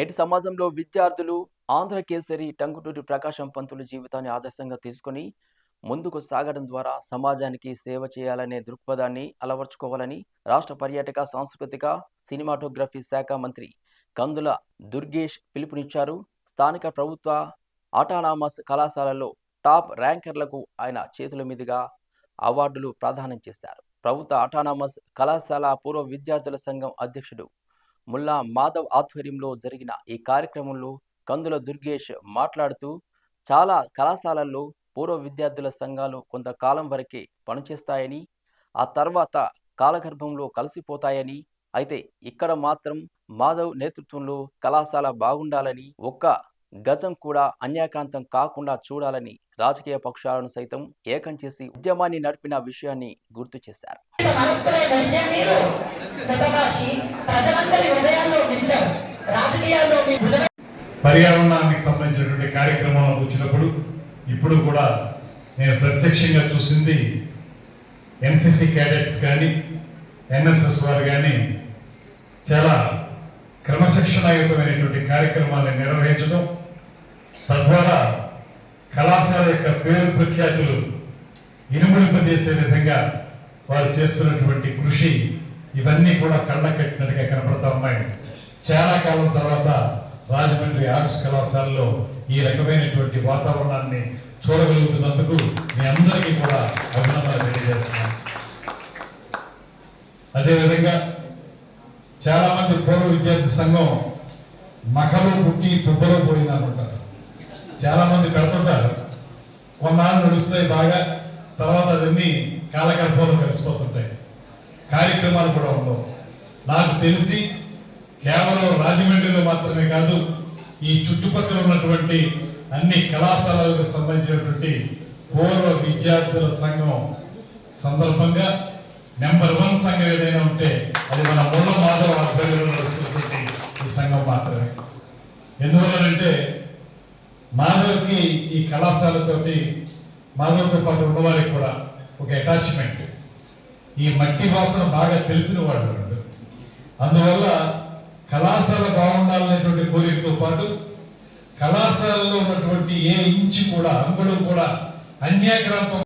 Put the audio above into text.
నేటి సమాజంలో విద్యార్థులు ఆంధ్రకేసరి టంగుటూరి ప్రకాశం పంతులు జీవితాన్ని ఆదర్శంగా తీసుకుని ముందుకు సాగడం ద్వారా సమాజానికి సేవ చేయాలనే దృక్పథాన్ని అలవర్చుకోవాలని రాష్ట్ర పర్యాటక సాంస్కృతిక సినిమాటోగ్రఫీ శాఖ మంత్రి కందుల దుర్గేష్ పిలుపునిచ్చారు. స్థానిక ప్రభుత్వ ఆటానామస్ కళాశాలలో టాప్ ర్యాంకర్లకు ఆయన చేతుల మీదుగా అవార్డులు ప్రదానం చేశారు. ప్రభుత్వ ఆటానామస్ కళాశాల పూర్వ విద్యార్థుల సంఘం అధ్యక్షుడు ముల్లా మాధవ్ ఆధ్వర్యంలో జరిగిన ఈ కార్యక్రమంలో కందుల దుర్గేష్ మాట్లాడుతూ చాలా కళాశాలల్లో పూర్వ విద్యార్థుల సంఘాలు కొంతకాలం వరకే పనిచేస్తాయని ఆ తర్వాత కాలగర్భంలో కలిసిపోతాయని అయితే ఇక్కడ మాత్రం మాధవ్ నేతృత్వంలో కళాశాల బాగుండాలని ఒక్క గజం కూడా అన్యాక్రాంతం కాకుండా చూడాలని రాజకీయ పక్షాలను సైతం ఏకం చేసి ఉద్యమాన్ని నడిపిన విషయాన్ని గుర్తు చేశారు. శతభాషి ప్రజలందరి హృదయాల్లో నిలిచారు. రాజకీయాల్లో మీ పర్యావరణానికి సంబంధించినటువంటి కార్యక్రమంలో వచ్చినప్పుడు ఇప్పుడు కూడా నేను ప్రత్యక్షంగా చూసింది ఎన్సిసి క్యాడెట్స్ కానీ ఎన్ఎస్ఎస్ వారు కానీ చాలా క్రమశిక్షణాయుతమైనటువంటి కార్యక్రమాలను నిర్వహించడం తద్వారా కళాశాల యొక్క పేరు ప్రఖ్యాతులు ఇనుముడింపజేసే విధంగా వారు చేస్తున్నటువంటి కృషి ఇవన్నీ కూడా కళ్ళ కట్టినట్టుగా కనపడతా ఉన్నాయి. చాలా కాలం తర్వాత రాజమండ్రి ఆర్ట్స్ కళాశాలలో ఈ రకమైనటువంటి వాతావరణాన్ని చూడగలుగుతున్నందుకు మీ అందరికీ కూడా అభినందనలు తెలియజేస్తున్నాను. అదేవిధంగా చాలామంది పూర్వ విద్యార్థి సంఘం మఖలో పుట్టి పుబ్బలో పోయిందనుకుంటారు. అనుకుంటారు చాలామంది పెడుతుంటారు. కొన్నాళ్ళు నడుస్తాయి బాగా తర్వాత అవన్నీ కాలగర్భంలో కలిసిపోతుంటాయి. కార్యక్రమాలు కూడా ఉండవు. నాకు తెలిసి కేవలం రాజమండ్రిలో మాత్రమే కాదు ఈ చుట్టుపక్కల ఉన్నటువంటి అన్ని కళాశాలలకు సంబంధించినటువంటి పూర్వ విద్యార్థుల సంఘం సందర్భంగా నెంబర్ వన్ సంఘం ఏదైనా ఉంటే అది మన ముళ్ళ మాధవ ఆధ్వర్యంలో నడుస్తున్నటువంటి ఈ సంఘం మాత్రమే. ఎందువలనంటే మాధవ్కి ఈ కళాశాలతోటి మాధవ్తో పాటు ఉన్నవారికి కూడా ఒక అటాచ్మెంట్ ఈ మట్టి వాసన బాగా తెలిసిన వాళ్ళు అందువల్ల కళాశాల బాగుండాలనేటువంటి కోరికతో పాటు కళాశాలలో ఉన్నటువంటి ఏ ఇంచు కూడా అంగుళం కూడా అన్యాక్రాంతం